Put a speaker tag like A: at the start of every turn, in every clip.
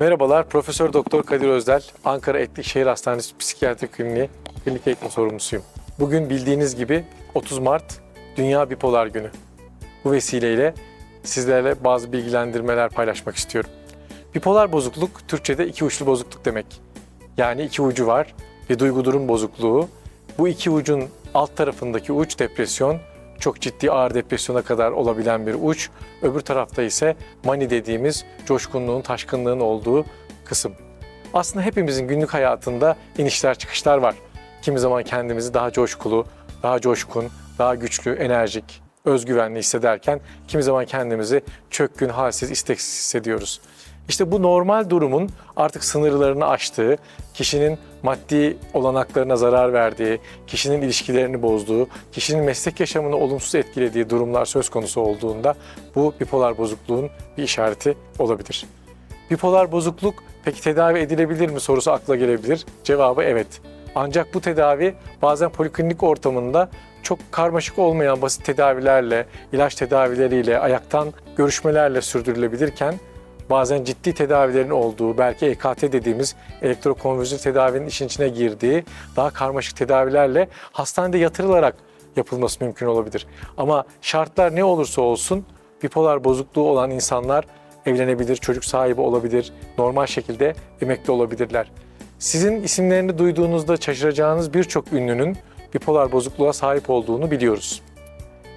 A: Merhabalar, Profesör Doktor Kadir Özdel, Ankara Etlik Şehir Hastanesi Psikiyatri Kliniği klinik eğitim sorumlusuyum. Bugün bildiğiniz gibi 30 Mart Dünya Bipolar Günü. Bu vesileyle sizlerle bazı bilgilendirmeler paylaşmak istiyorum. Bipolar bozukluk Türkçe'de iki uçlu bozukluk demek. Yani iki ucu var ve duygu durum bozukluğu. Bu iki ucun alt tarafındaki uç depresyon, çok ciddi ağır depresyona kadar olabilen bir uç. Öbür tarafta ise mani dediğimiz coşkunluğun, taşkınlığın olduğu kısım. Aslında hepimizin günlük hayatında inişler çıkışlar var. Kimi zaman kendimizi daha coşkulu, daha coşkun, daha güçlü, enerjik, özgüvenli hissederken kimi zaman kendimizi çökkün, halsiz, isteksiz hissediyoruz. İşte bu normal durumun artık sınırlarını aştığı, kişinin maddi olanaklarına zarar verdiği, kişinin ilişkilerini bozduğu, kişinin meslek yaşamını olumsuz etkilediği durumlar söz konusu olduğunda bu bipolar bozukluğun bir işareti olabilir. Bipolar bozukluk peki tedavi edilebilir mi sorusu akla gelebilir. Cevabı evet. Ancak bu tedavi bazen poliklinik ortamında çok karmaşık olmayan basit tedavilerle, ilaç tedavileriyle, ayaktan görüşmelerle sürdürülebilirken bazen ciddi tedavilerin olduğu, belki EKT dediğimiz elektrokonvülsif tedavinin işin içine girdiği daha karmaşık tedavilerle hastanede yatırılarak yapılması mümkün olabilir. Ama şartlar ne olursa olsun bipolar bozukluğu olan insanlar evlenebilir, çocuk sahibi olabilir, normal şekilde emekli olabilirler. Sizin isimlerini duyduğunuzda şaşıracağınız birçok ünlünün bipolar bozukluğa sahip olduğunu biliyoruz.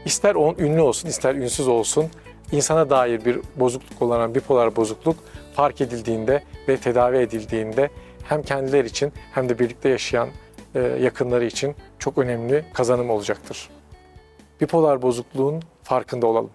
A: İster on ünlü olsun, ister ünsüz olsun, insana dair bir bozukluk olan bipolar bozukluk fark edildiğinde ve tedavi edildiğinde hem kendileri için hem de birlikte yaşayan e, yakınları için çok önemli kazanım olacaktır. Bipolar bozukluğun farkında olalım.